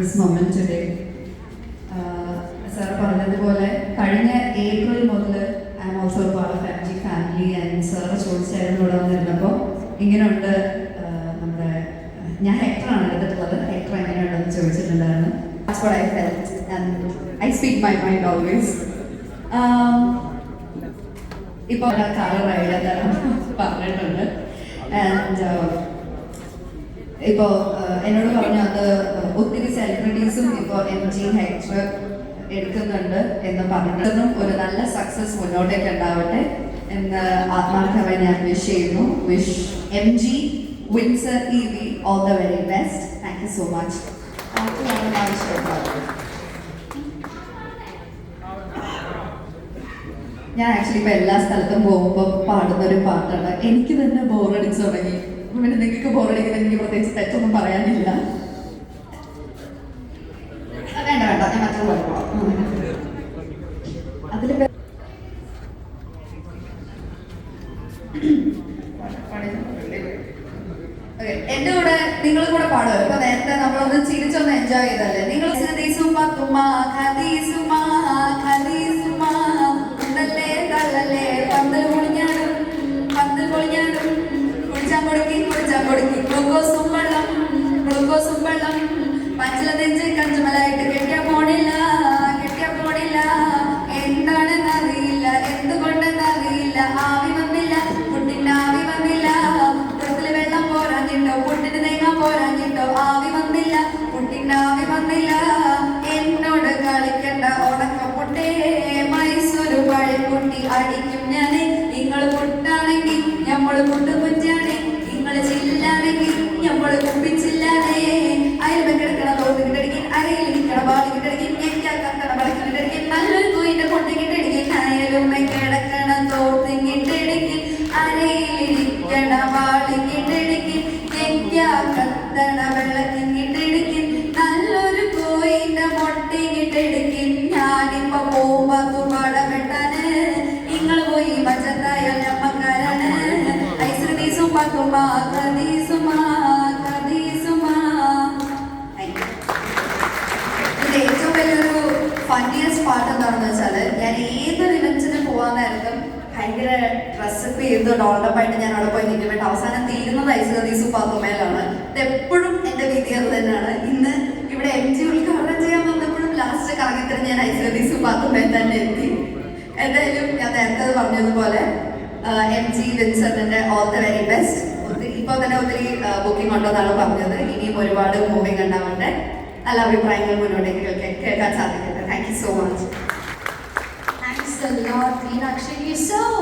this moment today. Sir പറഞ്ഞതുപോലെ കഴിഞ്ഞ April മുതൽ I'm also part of M G family and sir ചോദിച്ചായിരുന്നു ഇവിടെ വന്നിരുന്നപ്പോൾ ഇങ്ങനെയുണ്ട് ഞാൻ ഹെക്ടറാണ് എടുത്തിട്ടുള്ളത്. ഹെക്ടർ എങ്ങനെയുണ്ടെന്ന് ചോദിച്ചിട്ടുണ്ടായിരുന്നു. That's what I felt. And I speak. Um, പറഞ്ഞിട്ടുണ്ട്. ആൻഡ് ഇപ്പോൾ എന്നോട് പറഞ്ഞു അത് ഒത്തിരി സെലിബ്രിറ്റീസും ഇപ്പോൾ എം ജി ഹെക്ടർ എടുക്കുന്നുണ്ട് എന്ന് പറഞ്ഞിട്ടും ഒരു നല്ല സക്സസ് മുന്നോട്ടേക്ക് ഉണ്ടാവട്ടെ എന്ന് ആത്മാർത്ഥമായി ഞാൻ വിഷ് ചെയ്യുന്നു. Wish M G Winsor E V all the very best thank you so much ഞാൻ ആക്ച്വലി ഇപ്പൊ എല്ലാ സ്ഥലത്തും പോകുമ്പോൾ പാടുന്ന ഒരു പാട്ടാണ്. എനിക്ക് തന്നെ ബോറടിച്ചു തുടങ്ങി. പിന്നെ നിങ്ങൾക്ക് ബോറടിക്കുന്ന എനിക്ക് പ്രത്യേകിച്ച് തെറ്റൊന്നും പറയാനില്ല. എന്റെ കൂടെ നിങ്ങൾ കൂടെ പാടുമോ ഇപ്പൊ നേരത്തെ നമ്മളൊന്ന് ചിരിച്ചൊന്ന് എൻജോയ് ചെയ്തല്ലേ നിങ്ങൾ അടിക്കും ഞാൻ നിങ്ങൾ പുട്ടാണെങ്കിൽ നമ്മൾ പുട്ടുകുഞ്ചാണ്, നിങ്ങൾ ചില്ലാണെങ്കിൽ നമ്മൾ കുപ്പിച്ചില്ലാതെ, അയൽ വെക്കിടക്കണ തോത്ത് കിട്ടടിക്കും, അരയിൽ നിൽക്കണ ബാലി കിട്ടടിക്കും, ഞെക്കാ കക്കണ വളക്കി കിട്ടടിക്കും, നല്ലൊരു കോയിന്റെ പൊട്ടി കിട്ടടിക്കും, അയലും കിടക്കണ തോത്ത് കിട്ടടിക്കും, അരയിലിരിക്കണ ബാലി കിട്ടടിക്കും, ഞെക്കാ കത്തണ വെള്ളത്തിൽ കിട്ടടിക്കും, നല്ലൊരു കോയിന്റെ മുട്ടി കിട്ടടിക്കും, സുമാ കദീസുമാ, കദീസുമാ. Thank you. ഇതിൽ ഏറ്റവും വലിയൊരു ഫണ്ടിയസ്റ്റ് പാട്ട് എന്താണെന്ന് വെച്ചാൽ ഞാൻ ഏതൊരു ഇവന്റിന് നേരത്തും ഭയങ്കര ഡ്രസ്സപ്പ് ചെയ്ത് ഡോൾഡപ്പായിട്ട് ഞാൻ അവിടെ പോയി നിൽക്കുമ്പോൾ അവസാനം തീരുന്നത് ഐശ്വര്യ സുപ്പാത്തുമേലാണ് ഇത് എപ്പോഴും എന്റെ വിധി അത് തന്നെയാണ് ഇന്ന് ഇവിടെ എം ജി ഉദ്ഘാടനം ചെയ്യാൻ വന്നപ്പോഴും ലാസ്റ്റ് കറങ്ങിത്തരം ഞാൻ ഐശ്വര്യ സുപ്പാത്തുമേൽ തന്നെ എത്തി എന്തായാലും ഞാൻ നേരത്തെ പറഞ്ഞതുപോലെ എം ജി വിൻസെന്റിന്റെ ഓൾ ദ വെരി ബെസ്റ്റ് ഇപ്പോൾ തന്നെ ഒത്തിരി ബുക്കിംഗ് ഉണ്ടെന്നാണ് പറഞ്ഞത്. ഇനിയും ഒരുപാട് മൂവിംഗ് ഉണ്ടാവട്ടെ. നല്ല അഭിപ്രായങ്ങൾ മുന്നോട്ടേക്ക് കേൾക്കാൻ കേൾക്കാൻ സാധിക്കട്ടെ. Thank you so much lot, Meenakshi. You're so